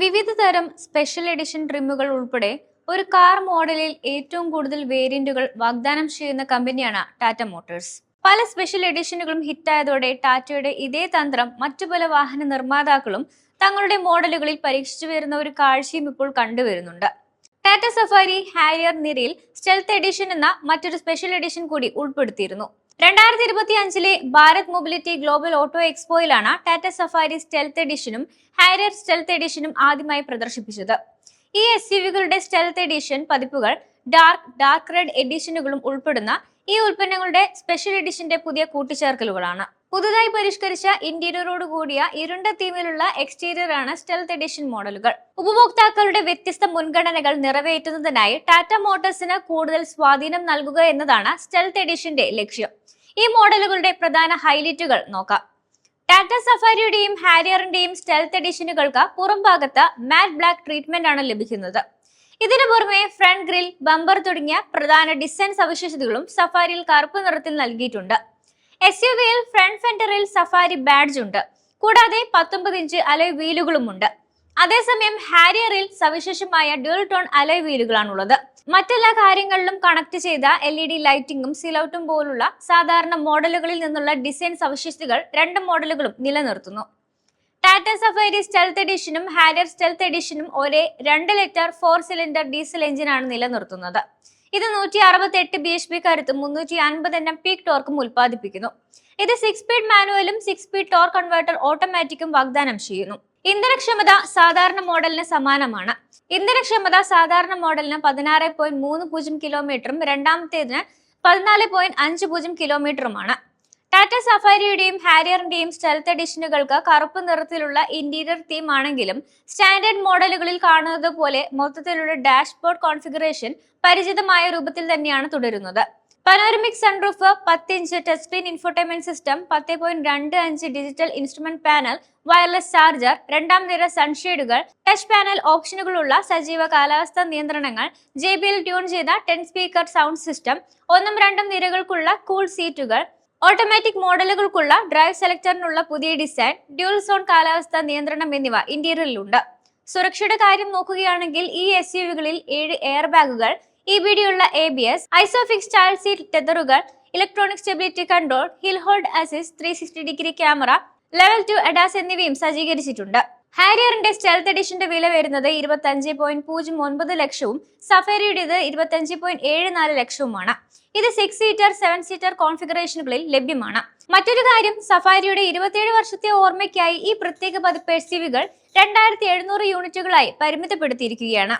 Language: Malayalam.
വിവിധ തരം സ്പെഷ്യൽ എഡിഷൻ ട്രിമ്മുകൾ ഉൾപ്പെടെ ഒരു കാർ മോഡലിൽ ഏറ്റവും കൂടുതൽ വേരിയന്റുകൾ വാഗ്ദാനം ചെയ്യുന്ന കമ്പനിയാണ് ടാറ്റ മോട്ടോഴ്സ് പല സ്പെഷ്യൽ എഡിഷനുകളും ഹിറ്റായതോടെ ടാറ്റയുടെ ഇതേ തന്ത്രം മറ്റു പല വാഹന നിർമ്മാതാക്കളും തങ്ങളുടെ മോഡലുകളിൽ പരീക്ഷിച്ചു വരുന്ന ഒരു കാഴ്ചയും ഇപ്പോൾ കണ്ടുവരുന്നുണ്ട് ടാറ്റ സഫാരി ഹാരിയർ നിരയിൽ സ്റ്റെൽത്ത് എഡിഷൻ എന്ന മറ്റൊരു സ്പെഷ്യൽ എഡിഷൻ കൂടി ഉൾപ്പെടുത്തിയിരുന്നു. രണ്ടായിരത്തി ഇരുപത്തി അഞ്ചിലെ ഭാരത് മൊബിലിറ്റി ഗ്ലോബൽ ഓട്ടോ എക്സ്പോയിലാണ് ടാറ്റ സഫാരി സ്റ്റെൽത്ത് എഡിഷനും ഹാരിയർ സ്റ്റെൽത്ത് എഡിഷനും ആദ്യമായി പ്രദർശിപ്പിച്ചത്. ഈ എസ് യു വികളുടെ സ്റ്റെൽത്ത് എഡിഷൻ പതിപ്പുകൾ ഡാർക്ക് ഡാർക്ക് റെഡ് എഡിഷനുകളും ഉൾപ്പെടുന്ന ഈ ഉൽപ്പന്നങ്ങളുടെ സ്പെഷ്യൽ എഡിഷന്റെ പുതിയ കൂട്ടിച്ചേർക്കലുകളാണ്. പുതുതായി പരിഷ്കരിച്ച ഇന്റീരിയറോട് കൂടിയ ഇരുണ്ട തീമിലുള്ള എക്സ്റ്റീരിയർ ആണ് സ്റ്റെൽത്ത് എഡിഷൻ മോഡലുകൾ. ഉപഭോക്താക്കളുടെ വ്യത്യസ്ത മുൻഗണനകൾ നിറവേറ്റുന്നതിനായി ടാറ്റ മോട്ടോഴ്സിന് കൂടുതൽ സ്വാധീനം നൽകുക എന്നതാണ് സ്റ്റെൽത്ത് എഡിഷന്റെ ലക്ഷ്യം. ഈ മോഡലുകളുടെ പ്രധാന ഹൈലൈറ്റുകൾ നോക്കാം. ടാറ്റ സഫാരിയുടെയും ഹാരിയറിന്റെയും സ്റ്റെൽത്ത് എഡിഷനുകൾക്ക് പുറംഭാഗത്ത് മാറ്റ് ബ്ലാക്ക് ട്രീറ്റ്മെന്റ് ആണ് ലഭിക്കുന്നത്. ഇതിനു പുറമെ ഫ്രണ്ട് ഗ്രിൽ ബമ്പർ തുടങ്ങിയ പ്രധാന ഡിസൈൻ സവിശേഷതകളും സഫാരിയിൽ കറുപ്പ് നിറത്തിൽ നൽകിയിട്ടുണ്ട്. എസ് യു വിയിൽ ഫ്രണ്ട് ഫെൻഡറിൽ സഫാരി ബാഡ്ജ് ഉണ്ട്. കൂടാതെ പത്തൊമ്പത് ഇഞ്ച് അലോയ് വീലുകളുമുണ്ട് അതേസമയം ഹാരിയറിൽ സവിശേഷമായ ഡ്യുവൽ ടോൺ അലോയ് വീലുകളാണുള്ളത് മറ്റെല്ലാ കാര്യങ്ങളിലും കണക്ട് ചെയ്ത എൽ ഇ ഡി ലൈറ്റിംഗും സിലൗട്ടും പോലുള്ള സാധാരണ മോഡലുകളിൽ നിന്നുള്ള ഡിസൈൻ സവിശേഷതകൾ രണ്ട് മോഡലുകളും നിലനിർത്തുന്നു. ടാറ്റ സഫൈരി സ്റ്റെൽത്ത് എഡിഷനും ഹാരിയർ സ്റ്റെൽത്ത് എഡിഷനും ഒരേ രണ്ട് ലിറ്റർ ഫോർ സിലിണ്ടർ ഡീസൽ എഞ്ചിനാണ് നിലനിർത്തുന്നത്. ഇത് നൂറ്റി അറുപത്തി എട്ട് ബി എച്ച് പി കരുത്തും മുന്നൂറ്റി അൻപത് എണ്ണം പീക്ക് ടോർക്കും ഉൽപ്പാദിപ്പിക്കുന്നു. ഇത് സിക്സ് സ്പീഡ് മാനുവലും സിക്സ് സ്പീഡ് ടോർക്ക് കൺവേർട്ടർ ഓട്ടോമാറ്റിക്കും വാഗ്ദാനം ചെയ്യുന്നു. ഇന്ധനക്ഷമത സാധാരണ മോഡലിന് സമാനമാണ്. ഇന്ധനക്ഷമത സാധാരണ മോഡലിന് പതിനാറ് പോയിന്റ് മൂന്ന് പൂജ്യം കിലോമീറ്ററും രണ്ടാമത്തേതിന് പതിനാല് പോയിന്റ് അഞ്ച് പൂജ്യം കിലോമീറ്ററുമാണ് ടാറ്റ സഫാരിയുടെയും ഹാരിയറിന്റെയും സ്റ്റെൽത്ത് എഡിഷനുകൾക്ക് കറുപ്പ് നിറത്തിലുള്ള ഇന്റീരിയർ തീം ആണെങ്കിലും സ്റ്റാൻഡേർഡ് മോഡലുകളിൽ കാണുന്നത് പോലെ മൊത്തത്തിലുള്ള ഡാഷ്ബോർഡ് കോൺഫിഗറേഷൻ പരിചിതമായ രൂപത്തിൽ തന്നെയാണ് തുടരുന്നത്. പനോരമിക് സൺറൂഫ് പത്ത് inch touch screen infotainment system പത്ത് പോയിന്റ് രണ്ട് അഞ്ച് digital instrument panel wireless charger രണ്ടാം നിര സൺഷെയ്ഡുകൾ ടച്ച് പാനൽ ഓപ്ഷനുകളുള്ള സജീവ കാലാവസ്ഥാ നിയന്ത്രണങ്ങൾ ജെ ബി എൽ ട്യൂൺ ചെയ്ത ടെൻ സ്പീക്കർ സൗണ്ട് സിസ്റ്റം ഒന്നും രണ്ടും നിരകൾക്കുള്ള കൂൾ സീറ്റുകൾ ഓട്ടോമാറ്റിക് മോഡലുകൾക്കുള്ള ഡ്രൈവ് സെലക്ടറിനുള്ള പുതിയ ഡിസൈൻ ഡ്യൂൽ സോൺ കാലാവസ്ഥ നിയന്ത്രണം എന്നിവ ഇന്റീരിയറിലുണ്ട്. സുരക്ഷയുടെ കാര്യം നോക്കുകയാണെങ്കിൽ ഈ എസ് യുവികളിൽ ഏഴ് എയർ ബാഗുകൾ ഇ ബി ഡി ഉള്ള A B S Isofix child seat ടെതറുകൾ electronic stability control hill hold assist three sixty degree camera level two ADAS എന്നിവയും സജ്ജീകരിച്ചിട്ടുണ്ട്. ഹാരിയറിന്റെ സ്റ്റെൽത്ത് എഡിഷന്റെ വില വരുന്നത് ഇരുപത്തി അഞ്ച് പോയിന്റ് പൂജ്യം ഒൻപത് ലക്ഷവും സഫാരിയുടേത് ഇരുപത്തി അഞ്ച് പോയിന്റ് ഏഴ് നാല് ലക്ഷവുമാണ്. ഇത് സിക്സ് സീറ്റർ സെവൻ സീറ്റർ കോൺഫിഗറേഷനുകളിൽ ലഭ്യമാണ്. മറ്റൊരു കാര്യം സഫാരിയുടെ ഇരുപത്തിയേഴ് വർഷത്തെ ഓർമ്മയ്ക്കായി ഈ പ്രത്യേക പതിപ്പ് എസ് രണ്ടായിരത്തി എഴുന്നൂറ് യൂണിറ്റുകളായി പരിമിതപ്പെടുത്തിയിരിക്കുകയാണ്.